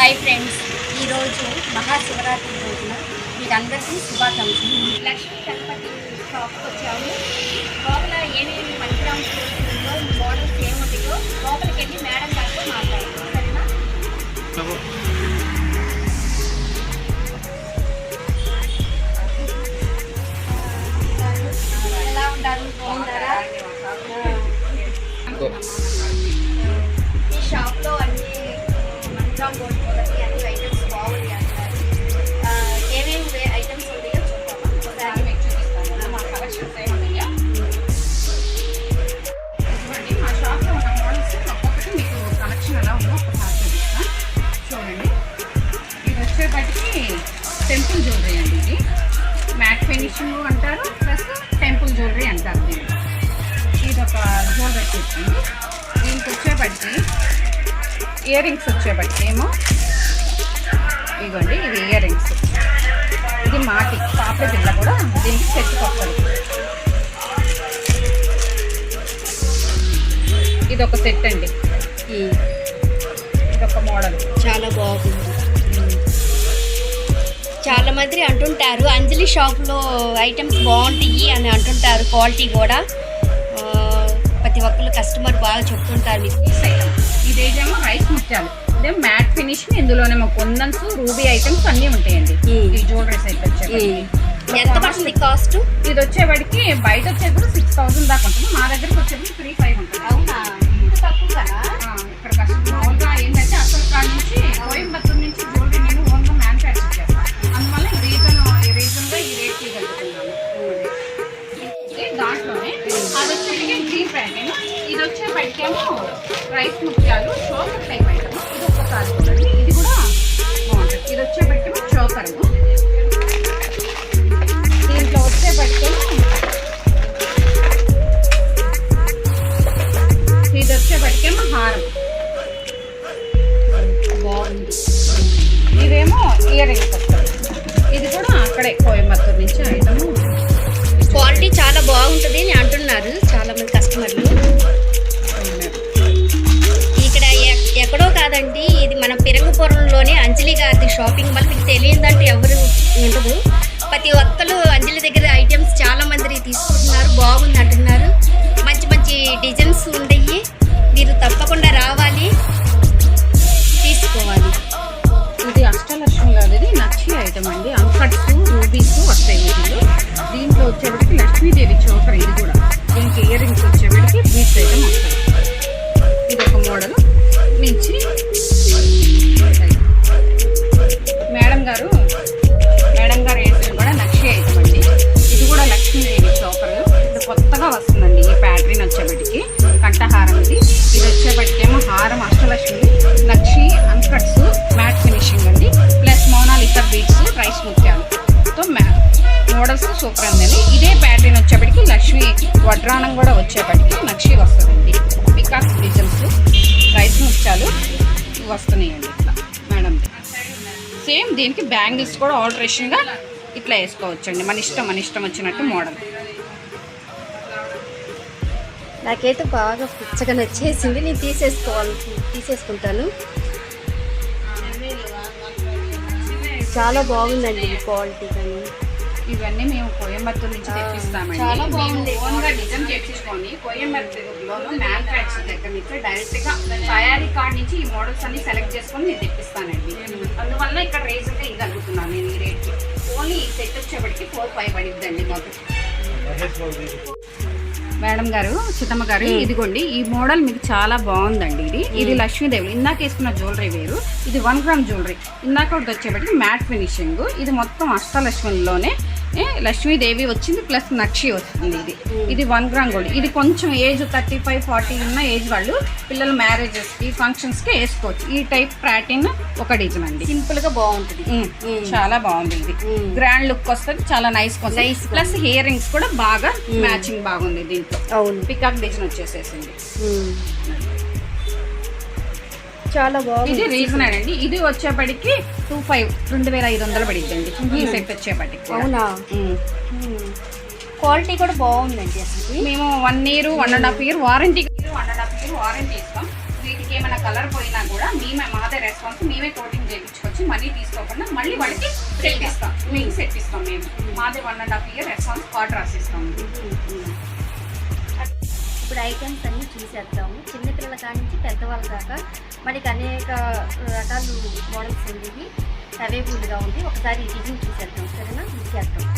Hi friends ఈరోజు మహాశివరాత్రి రోజున మీకందరికీ శుభాకాంక్షలు. లక్ష్మీ గణపతి షాప్కి వచ్చాము లోపల ఏమేమి మంచిరామ్ downward. ఇయర్ రింగ్స్ వచ్చేపటికి ఏమో? ఇదిగోండి ఇది ఇయర్ రింగ్స్ ఇది మాటి పాపల పిల్ల కూడా దీనికి సెట్ కొత్తది ఇది ఒక సెట్ అండి. ఇది ఒక మోడల్. చాలా బాగుంది. చాలా మంది అంటుంటారు అంజలి షాప్లో ఐటమ్స్ బాగుంటాయి అని అంటుంటారు క్వాలిటీ కూడా. ప్రతి ఒక్కరు కస్టమర్ బాగా చెప్తుంటారు. మీకు ఇదేమో రైస్ ముత్యాలు. ఇదే మ్యాట్ ఫినిషింగ్ ఇందులోనేమో కొందన్స్ రూబీ ఐటమ్స్ అన్నీ ఉంటాయండి. ఈ జ్యువెలరీ సెట్ వచ్చేవాడికి. ఎంత పడుతుంది కాస్ట్ ఇది వచ్చేవాడికి బయట వచ్చేది కూడా సిక్స్ థౌసండ్ దాకా ఉంటుంది. మా దగ్గరికి వచ్చేది త్రీ ఫైవ్ ఉంటుంది. అవునా? తక్కువ కదా ఇక్కడ కష్టం. ఏంటంటే అసలు కాడ నుంచి కోయంబత్తూరు ఇది వచ్చేపటికేమో రైస్ ముత్యాలు చోకర్ టైప్ ఐటమ్ ఇది ఒక్కసారి చూడండి ఇది కూడా బాగుంటుంది. ఇది వచ్చేపటికేమో చోకర్ దీంట్లో వచ్చేపటికేమో ఇది వచ్చేపటికేమో హారం. బాగుంది. ఇదేమో ఇయర్ రింగ్స్ వస్తుంది ఇది కూడా అక్కడే కోయంబత్తూరు నుంచి ఐటమ్. క్వాలిటీ చాలా బాగుంటుంది అని అంటున్నారు చాలా మంది కస్టమర్లు. అండి. ఇది మన పిరంగపురంలోనే అంజలి గారి షాపింగ్ మాల్. మీకు తెలియదంటే ఎవరు ఉండదు. ప్రతి ఒక్కరు అంజలి దగ్గర ఐటమ్స్ చాలా మంది తీసుకుంటున్నారు. బాగుంది అంటున్నారు. మంచి మంచి డిజైన్స్ ఉండయి మీరు తప్పకుండా రావాలి. తీసుకోవాలి. ఇది అష్టలక్ష్మి కాదు ఇది ఐటమ్ అండి. అంకట్స్ రూబీస్ వస్తాయి వీటిలో. దీంట్లో వచ్చేవాడికి లక్ష్మీదేవి చోకర్ ఇది కూడా. దీనికి ఇయర్ రింగ్స్ వచ్చేవాడికి బీచ్ ఐటమ్ వస్తాయి. ఇది ఒక మోడల్ నుంచి నక్షి లక్ష్మి వడ్రానం కూడా వచ్చేప్పటికి నక్షి వస్తుందండి. పికాక్ డిజైన్స్ రైస్ ముత్యాలు వస్తున్నాయండి ఇట్లా మేడం. సేమ్ దీనికి బ్యాంగిల్స్ కూడా ఆల్టరేషన్గా ఇట్లా వేసుకోవచ్చండి. మన ఇష్టం మన ఇష్టం వచ్చినట్టు మోడల్. నాకైతే బాగా పిచ్చగా నచ్చేసింది. నేను తీసేసుకోవాలి తీసేసుకుంటాను. చాలా బాగుందండి క్వాలిటీ కానీ. ఇవన్నీ మేము కోయంబత్తూరు నుంచి తెప్పిస్తామండి. చాలా మేము. ఓన్గా డిజైన్ చేపించుకొని కోయంబత్తూరులో మ్యానుఫ్యాక్చర్ దగ్గర నుంచి డైరెక్ట్గా తయారీ కార్డ్ నుంచి ఈ మోడల్స్ అన్ని సెలెక్ట్ చేసుకొని నేను తెప్పిస్తానండి. అందువల్ల ఇక్కడ రీజన్గా ఇవ్వగలుగుతున్నాను నేను ఈ రేట్కి ఓన్లీ ఈ సెట్ వచ్చేప్పటికి ఫోర్ ఫైవ్ పడిద్దండి మాకు. మేడం గారు చిత్తమ్మ గారు ఇదిగోండి ఈ మోడల్ మీకు చాలా బాగుందండి ఇది. ఇది లక్ష్మీదేవి ఇందాక వేసుకున్న జ్యువెలరీ వేరు. ఇది వన్ గ్రామ్ జ్యువెలరీ ఇందాక వచ్చేప్పటికి మ్యాట్ ఫినిషింగ్ ఇది మొత్తం అష్టలక్ష్మిలోనే లక్ష్మీదేవి వచ్చింది ప్లస్ నక్షి వస్తుంది ఇది. ఇది వన్ గ్రామ్ గోల్డ్ ఇది కొంచెం ఏజ్ థర్టీ ఫైవ్ ఫార్టీ ఉన్న ఏజ్ వాళ్ళు పిల్లల మ్యారేజెస్కి ఫంక్షన్స్కి వేసుకోవచ్చు. ఈ టైప్ ప్యాటర్న్ ఒక డిజైన్ అండి. సింపుల్గా బాగుంటుంది చాలా బాగుంది ఇది. గ్రాండ్ లుక్ వస్తుంది చాలా నైస్గా ప్లస్ ఇయర్ రింగ్స్ కూడా బాగా మ్యాచింగ్ బాగుంది దీంట్లో. అవును. పికాక్ డిజైన్ వచ్చేసేసింది. చాలా బాగుంది. ఇది రీజన్ అండి. ఇది వచ్చేపటికి టూ ఫైవ్ రెండు వేల ఐదు వందలు పడిద్దండి. ఈ సెట్ వచ్చేపటికి. అవునా. క్వాలిటీ కూడా బాగుందండి అసలు మేము one year one and half year warranty one and half year warranty ఇస్తాం. వీటికి ఏమైనా కలర్ పోయినా కూడా మేమే మాదే రెస్పాన్స్ మేమే కోటింగ్ చేయించుకొచ్చి మనీ తీసుకోకుండా మళ్ళీ వాళ్ళకి సెట్ ఇస్తాం. మీకు సెట్ ఇస్తాం మేము. మాదే one and half year response card రాసిస్తాం. ఇప్పుడు ఐటమ్స్ అన్ని చూసేద్దాము. చిన్నపిల్లల కాడి నుంచి పెద్దవాళ్ళ దాకా. మనకి అనేక రకాలు మోడల్స్ ఉండేవి అవైలబుల్గా ఉంది. ఒకసారి డిజైన్ చూసేద్దాం. సరేనా? ఇచ్చేద్దాం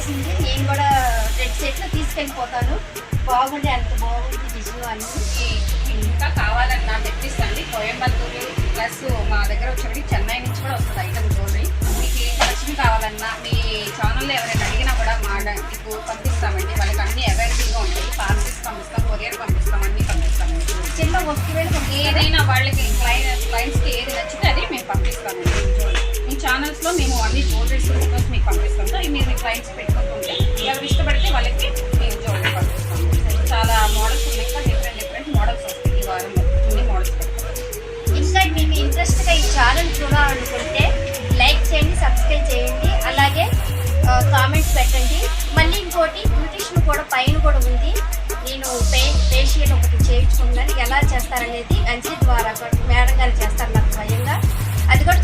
నచ్చేసింది నేను కూడా రెడ్ సెట్లో తీసుకెళ్ళిపోతాను. బాగుంది అంత బాగుంది అన్ని. మీకు ఇంకా కావాలన్నా తెప్పిస్తాండి. కోయంబత్తూరు ప్లస్ మా దగ్గర వచ్చేప్పటికి చెన్నై నుంచి కూడా వస్తుంది ఐటమ్ జ్యువెలరీ మీకు ఏ నచ్చింది కావాలన్నా మీ ఛానల్లో ఎవరైనా అడిగినా కూడా మా మీకు పంపిస్తామండి. వాళ్ళకి అన్ని అవైలబుల్గా ఉంటాయి. పార్సిల్స్ పంపిస్తాం కొరియర్ పంపిస్తాం అన్ని పంపిస్తామండి చిన్న వస్తువులు కొంచెం ఏదైనా వాళ్ళకి క్లైంట్ క్లయింట్స్కి ఏది నచ్చితే మీ మేము అన్ని జ్యువెలరీస్ ఫోటోస్ మీకు పంపిస్తాం. ఇవి మీరు మీ క్లయింట్స్ పెట్టుకుంటుంటే ఎవరు ఇష్టపడితే వాళ్ళకి మేము జ్యువెలరీ పంపిస్తాం. చాలా మోడల్స్ ఉన్నాయి ఇంకా డిఫరెంట్ డిఫరెంట్ మోడల్స్ వస్తాయి ఈ వారం అన్ని మోడల్స్ ఇంకా మీకు ఇంట్రెస్ట్గా ఈ ఛానల్ చూడాలనుకుంటే లైక్ చేయండి సబ్స్క్రైబ్ చేయండి. అలాగే కామెంట్స్ పెట్టండి. మళ్ళీ ఇంకోటి బ్యూటిషన్ కూడా పైన కూడా ఉంది. నేను పే ఫేషియల్ ఒకటి చేయించుకున్నాను. ఎలా చేస్తారనేది అంజీ ద్వారా మేడం గారు చేస్తారు నాకు స్వయంగా. అది కూడా